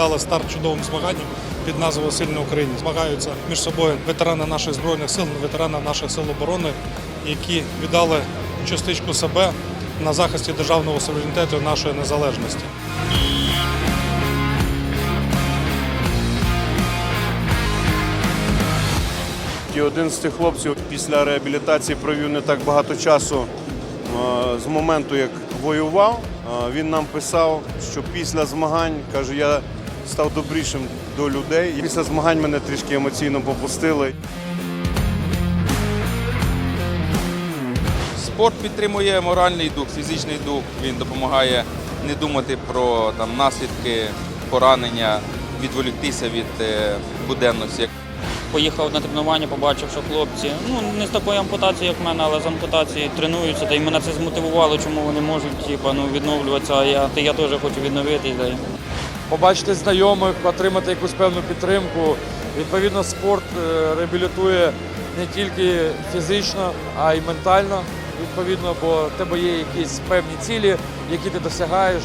дали старт чудовим змаганням під назвою Сильна Україна. Змагаються між собою ветерани наших збройних сил, ветерани наших сил оборони, які віддали частичку себе на захисті державного суверенітету нашої незалежності. І один з тих хлопців після реабілітації провів не так багато часу е, з моменту, як воював. Е, Він нам писав, що після змагань каже, я став добрішим до людей. Після змагань мене трішки емоційно попустили. Спорт підтримує моральний дух, фізичний дух. Він допомагає не думати про там, наслідки поранення, відволіктися від е, буденності. Поїхав на тренування, побачив, що хлопці, ну не з такою ампутацією, як в мене, але з ампутацією тренуються, та й мене це змотивувало, чому вони можуть типу, ну, відновлюватися, а я, та я теж хочу відновитись. Побачити знайомих, отримати якусь певну підтримку. Відповідно, спорт е, реабілітує не тільки фізично, а й ментально. Відповідно, бо в тебе є якісь певні цілі, які ти досягаєш.